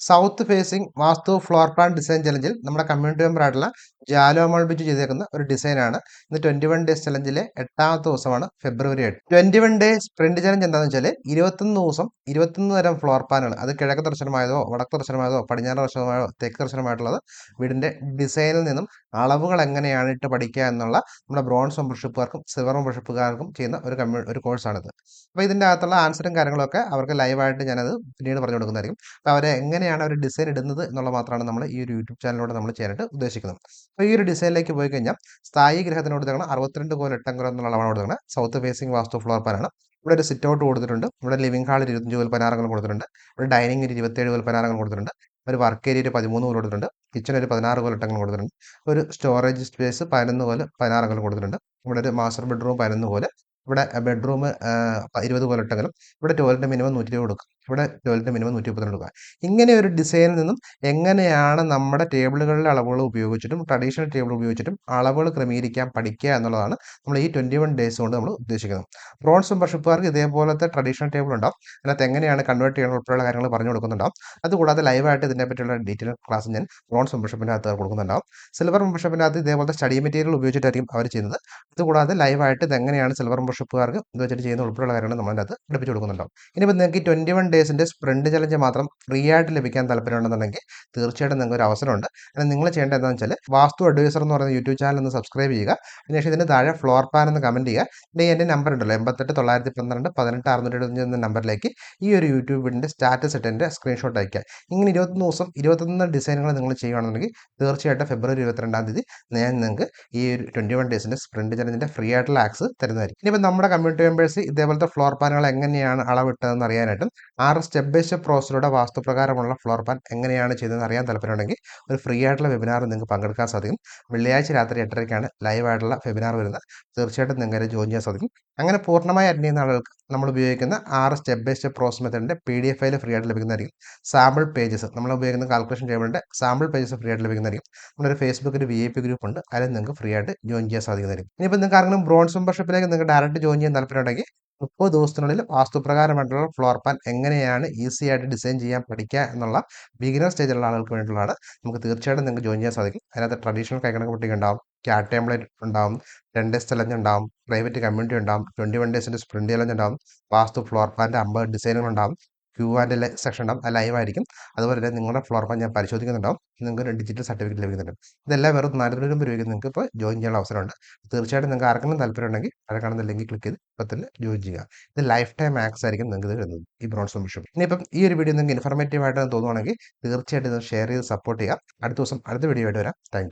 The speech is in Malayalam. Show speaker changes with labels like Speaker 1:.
Speaker 1: South facing vastu floor plan design ചലഞ്ചിൽ നമ്മുടെ കമ്മ്യൂണിറ്റി മെമ്പർ ആയിട്ടുള്ള ജാലോമൾ ബിറ്റ് ചെയ്തേക്കുന്ന ഒരു ഡിസൈനാണ് ഇന്ന് ട്വന്റി വൺ ഡേയ്സ് ചലഞ്ചിലെ എട്ടാമത്തെ ദിവസമാണ് ഫെബ്രുവരി എട്ട്. Twenty one day sprint challenge എന്താണെന്ന് വെച്ചാൽ ഇരുപത്തൊന്ന് ദിവസം ഇരുപത്തൊന്ന് തരം ഫ്ലോർ പ്ലാനുകൾ അത് കിഴക്ക് ദർശനമായതോ വടക്ക് ദർശനമായതോ പടിഞ്ഞാറ് ദർശനമായോ തെക്ക് ദർശനമായിട്ടുള്ളത് വീടിന്റെ ഡിസൈനിൽ നിന്നും അളവുകൾ എങ്ങനെയാണ് ഇട്ട് പഠിക്കുക എന്നുള്ള നമ്മുടെ ബ്രോൺസ് മെമ്പർഷിപ്പുകാർക്കും സിൽവർ മെമ്പർഷിപ്പുകാർക്കും ചെയ്യുന്ന ഒരു കമ്മ്യൂ ഒരു കോഴ്സാണിത് അപ്പോൾ ഇതിന്റെ അകത്തുള്ള ആൻസറും കാര്യങ്ങളൊക്കെ അവർക്ക് ലൈവായിട്ട് ഞാനത് പിന്നീട് പറഞ്ഞു കൊടുക്കുന്നതായിരിക്കും. അപ്പോൾ അവരെ എങ്ങനെയാണ് അവർ ഡിസൈൻ ഇടുന്നത് എന്നുള്ള മാത്രമാണ് നമ്മൾ ഈ ഒരു യൂട്യൂബ് ചാനലിലൂടെ നമ്മൾ ചെയ്യാനായിട്ട് ഉദ്ദേശിക്കുന്നത്. അപ്പോൾ ഈ ഒരു ഡിസൈനിലേക്ക് പോയി കഴിഞ്ഞാൽ സ്ഥായി ഗ്രഹത്തിനോട് തന്നെ അറുപത്തിരണ്ട് കോൽ എട്ടം കോൽ എന്നുള്ള അളവാണ് കൊടുക്കുന്നത് സൗത്ത് ഫേസിംഗ് വാസ്തു ഫ്ലോർ പാനാണ് ഇവിടെ ഒരു സിറ്റ് ഔട്ട് കൊടുത്തിട്ടുണ്ട്. ഇവിടെ ലിവിംഗ് ഹാളിൽ ഇരുപത്തഞ്ച് കോൽ പനാറങ്ങൾ കൊടുത്തിട്ടുണ്ട്. ഇവിടെ ഡൈനിങ് ഒരു ഇരുപത്തേഴ് കോൽ പനാറങ്ങൾ കൊടുത്തിട്ടുണ്ട്. ഒരു വർക്ക് ഏരിയ ഒരു പതിമൂന്ന് കോൽ കൊടുത്തിട്ടുണ്ട്. കിച്ചൺ ഒരു പതിനാറ് കോൽ എട്ടങ്ങൾ കൊടുത്തിട്ടുണ്ട്. ഒരു സ്റ്റോറേജ് സ്പേസ് പതിനൊന്ന് കോൽ പതിനാറങ്ങൾ കൊടുത്തിട്ടുണ്ട്. ഇവിടെ ഒരു മാസ്റ്റർ ബെഡ്റൂം പതിനൊന്ന് കോൽ. ഇവിടെ ബെഡ്റൂം ഇരുപത് കോൽ ഇട്ടെങ്കിലും ഇവിടെ ടോയ്ലറ്റ് മിനിമം നൂറ്റി രൂപ കൊടുക്കുക ഇവിടെ ടോയ്ലറ്റ് മിനിമം നൂറ്റി മുപ്പത്തിരണ്ട് രൂപ ഇങ്ങനെ ഒരു ഡിസൈനിൽ നിന്നും എങ്ങനെയാണ് നമ്മുടെ ടേബിളുകളിലെ അളവുകൾ ഉപയോഗിച്ചിട്ടും ട്രഡീഷണൽ ടേബിൾ ഉപയോഗിച്ചിട്ടും അളവുകൾ ക്രമീകരിക്കാൻ പഠിക്കുക എന്നുള്ളതാണ് നമ്മൾ ഈ ട്വന്റി വൺ ഡേയ്സ് കൊണ്ട് നമ്മൾ ഉദ്ദേശിക്കുന്നത്. ബ്രോൺസ് മെമ്പർഷിപ്പുകാർക്ക് ഇതേപോലത്തെ ട്രഡീഷണൽ ടേബിൾ ഉണ്ടാവും. അതിനകത്ത് എങ്ങനെയാണ് കൺവേർട്ട് ചെയ്യണം ഉൾപ്പെടെയുള്ള കാര്യങ്ങൾ പറഞ്ഞു കൊടുക്കുന്നുണ്ടാവും. അതുകൂടാതെ ലൈവായിട്ട് ഇതിനെ പറ്റിയുള്ള ഡീറ്റെയിൽ ക്ലാസ് ഞാൻ ബ്രോൺസ് മെമ്പർഷിപ്പിന്റെ അകത്ത് കൊടുക്കുന്നുണ്ടാവും. സിൽവർ മെമ്പർഷിപ്പിന്റെ അകത്ത് ഇതേപോലത്തെ സ്റ്റഡി മെറ്റീരിയൽ ഉപയോഗിച്ചിട്ടായിരിക്കും അവർ ചെയ്യുന്നത്. അതുകൂടാതെ ലൈവായിട്ട് ഇത് എങ്ങനെയാണ് സിൽവർ മെമ്പർഷിപ്പുകാർക്ക് ഇത് ചെയ്യുന്ന ഉൾപ്പെടെയുള്ള കാര്യങ്ങൾ നമ്മളതിനകത്ത് പഠിപ്പിച്ച് കൊടുക്കുന്നുണ്ടാവും. ഇനിയിപ്പോൾ നിങ്ങൾക്ക് ട്വന്റി വൺ ഡേയ്സിന്റെ സ്പ്രിന്റ് ചലഞ്ച് മാത്രം ഫ്രീ ആയിട്ട് ലഭിക്കാൻ താല്പര്യമുണ്ടെന്നുണ്ടെങ്കിൽ തീർച്ചയായിട്ടും നിങ്ങൾക്ക് ഒരു അവസരമുണ്ട്. അതിന് നിങ്ങൾ ചെയ്യേണ്ട എന്താണെന്ന് വെച്ചാൽ വാസ്തു അഡ്വൈസർ എന്ന് പറയുന്ന യൂട്യൂബ് ചാനൽ ഒന്ന് സബ്സ്ക്രൈബ് ചെയ്യുക. അതിനുശേഷം ഇതിന്റെ താഴെ ഫ്ലോർ പ്ലാൻ എന്ന് കമന്റ് ചെയ്യുക. പിന്നെ എന്റെ നമ്പർ ഉണ്ടല്ലോ എൺപത്തെട്ട് തൊള്ളായിരത്തി പന്ത്രണ്ട് പതിനെട്ട് അറുന്നൂറ്റി എഴുപത്തഞ്ച് എന്ന നമ്പറിലേക്ക് ഈ ഒരു യൂട്യൂബ് യൂട്യൂബിന്റെ സ്റ്റാറ്റസ് ഇട്ട് എന്റെ സ്ക്രീൻഷോട്ട് അയക്കുക ഇങ്ങനെ ഇരുപത്തൊന്ന് ദിവസം ഇരുപത്തൊന്ന് ഡിസൈനുകൾ നിങ്ങൾ ചെയ്യുകയാണെന്നുണ്ടെങ്കിൽ തീർച്ചയായിട്ടും ഫെബ്രുവരി ഇരുപത്തിരണ്ടാം തീയതി ഞാൻ നിങ്ങൾക്ക് ഈ ഒരു ട്വന്റി വൺ ഡേയ്സിന്റെ സ്പ്രിന്റ് ചലഞ്ചിന്റെ ഫ്രീ ആയിട്ടുള്ള ആക്സ് തരുന്നതായിരിക്കും. ഇനിയിപ്പോൾ നമ്മുടെ കമ്മ്യൂണിറ്റി മെമ്പേഴ്സ് ഇതേപോലത്തെ ഫ്ലോർ പ്ലാനുകൾ എങ്ങനെയാണ് അളവിട്ടതെന്ന് അറിയാനായിട്ടും ആറ് സ്റ്റെപ്പ് ബൈ സ്റ്റെപ്പ് പ്രോസസ്സിലൂടെ വാസ്തുപ്രകാരമുള്ള ഫ്ലോർ പ്ലാൻ എങ്ങനെയാണ് ചെയ്തതെന്ന് അറിയാൻ താല്പര്യമുണ്ടെങ്കിൽ ഒരു ഫ്രീ ആയിട്ടുള്ള വെബിനാർ നിങ്ങൾക്ക് പങ്കെടുക്കാൻ സാധിക്കും. വെള്ളിയാഴ്ച രാത്രി എട്ടരയ്ക്കാണ് ലൈവ് ആയിട്ടുള്ള വെബിനാർ വരുന്നത്. തീർച്ചയായിട്ടും നിങ്ങൾക്ക് ജോയിൻ ചെയ്യാൻ സാധിക്കും. അങ്ങനെ പൂർണമായി അറ്റൻഡ് ചെയ്യുന്ന ആളുകൾക്ക് നമ്മൾ ഉപയോഗിക്കുന്ന ആറ് step by step process മെത്തഡിന്റെ P D F file free ആയിട്ട് ലഭിക്കുന്നതായിരിക്കും. സാമ്പിൾ പേജസ് നമ്മൾ ഉപയോഗിക്കുന്ന കാൽക്കുലേഷൻ ടേബിളിന്റെ സാമ്പിൾ പേജസ് ഫ്രീ ആയിട്ട് ലഭിക്കുന്നതായിരിക്കും. നമ്മുടെ ഫേസ്ബുക്കിൽ വി ഐ പി ഗ്രൂപ്പ് ഉണ്ട്. അതിൽ നിങ്ങൾക്ക് ഫ്രീ ആയിട്ട് ജോയിൻ ചെയ്യാൻ സാധിക്കുന്നതായിരിക്കും. ഇനിയിപ്പോൾ നിങ്ങൾക്ക് ആരെങ്കിലും ബ്രോൺസ് മെമ്പർഷിപ്പിലേക്ക് നിങ്ങൾക്ക് ഡയറക്റ്റ് ജോയിൻ ചെയ്യാൻ താല്പര്യമുണ്ടെങ്കിൽ മുപ്പത് ദിവസത്തിനുള്ളിൽ വാസ്തുപ്രകാരമായിട്ടുള്ള ഫ്ലോർ പ്ലാൻ എങ്ങനെയാണ് ഈസി ആയിട്ട് ഡിസൈൻ ചെയ്യാൻ പഠിക്കുക എന്നുള്ള ബിഗിനർ സ്റ്റേജിലുള്ള ആളുകൾക്ക് വേണ്ടിയിട്ടുള്ളതാണ്. നമുക്ക് തീർച്ചയായിട്ടും നിങ്ങൾക്ക് ജോയിൻ ചെയ്യാൻ സാധിക്കും. അതിനകത്ത് ട്രഡീഷണൽ കൈകണക്ക് കുട്ടികൾ ഉണ്ടാവും ക്യാറ്റ് ടേംപ്ലേറ്റ് ഉണ്ടാവും രണ്ട് ഡേയ്സ് ചലഞ്ച് ഉണ്ടാവും പ്രൈവറ്റ് കമ്മ്യൂണിറ്റി ഉണ്ടാവും ട്വന്റി വൺ ഡേയ്സിന്റെ സ്പ്രിന്റ് ചലഞ്ച് ഉണ്ടാവും വാസ്തു ഫ്ലോർ പ്ലാന്റെ അമ്പത് ഡിസൈനുകൾ ഉണ്ടാവും. ക്യൂ ആൻഡ് സെക്ഷൻ ഉണ്ടാവും ലൈവ് ആയിരിക്കും. അതുപോലെ തന്നെ നിങ്ങളുടെ ഫ്ലോർ പ്ലാൻ ഞാൻ പരിശോധിക്കുന്നുണ്ടാവും. നിങ്ങൾക്ക് ഒരു ഡിജിറ്റൽ സർട്ടിഫിക്കറ്റ് ലഭിക്കുന്നുണ്ട്. ഇതെല്ലാം വെറും നാല് രൂപയ്ക്ക് നിങ്ങൾക്ക് ഇപ്പോൾ ജോയിൻ ചെയ്യാനുള്ള അവസരമുണ്ട്. തീർച്ചയായിട്ടും നിങ്ങൾക്ക് ആർക്കെങ്കിലും താല്പര്യം ഉണ്ടെങ്കിൽ അവിടെ കാണുന്ന ലിങ്കിൽ ക്ലിക്ക് ചെയ്ത് ഇപ്പോൾ തന്നെ ജോയിൻ ചെയ്യുക. ഇത് ലൈഫ് ടൈം ആക്സ് ആയിരിക്കും നിങ്ങൾക്ക് വരുന്നത് ഈ ബ്രോൺസ് മെമ്പർഷിപ്പ് ഇനിയിപ്പം ഈ ഒരു വീഡിയോ നിങ്ങൾക്ക് ഇൻഫർമേറ്റീവ് ആയിട്ട് തോന്നുവാണെങ്കിൽ തീർച്ചയായിട്ടും ഇത് ഷെയർ ചെയ്ത് സപ്പോർട്ട് ചെയ്യുക. അടുത്ത ദിവസം അടുത്ത വീഡിയോ ആയിട്ട് വരാം. താങ്ക്